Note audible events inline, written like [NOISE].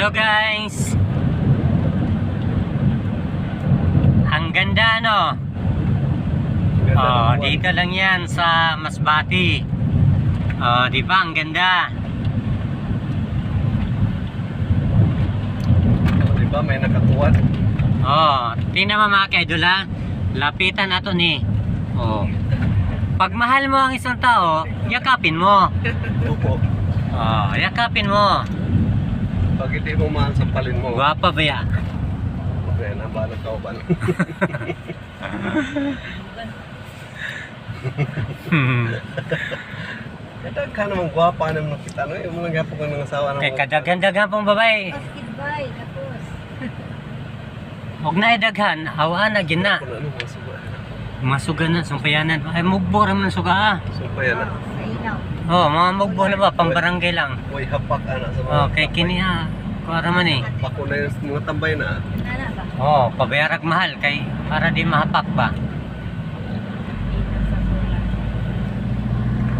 Hello guys! Ang ganda no? Ganda Oh, dito lang yan sa Masbati. Oh, di ba? Ang ganda. Oh, di ba may nakatuwan? Oh, tingnan mo mga kaidol ha. Lapitan nato ni. Oh. Pag mahal mo ang isang tao, yakapin mo. [LAUGHS] Opo. Oh, yakapin mo. Pag hindi mo mahal, sampalin mo. Guwapa ba ya? Okay, nabalot ka ba? [LAUGHS] Kadag ka naman gwapa naman kita no? Yung mga gapo ko ng asawa ng Kay kadaghan-daghan pong babae. Basketball, tapos. Huwag na idaghan, hawaan na gina. Masuga na, sumpayanan. Ay, mugbo rin ng suga ah. Sumpah Sa ilaw. Oh, mga mugbo na ba? Pang barangay lang. Uy, hapak ana sa mga Oh, kay kini ha. Kuwara man eh. Pako na yung mga tambay na. Ba? Oh, pabayarag mahal kay para di mahapak ba.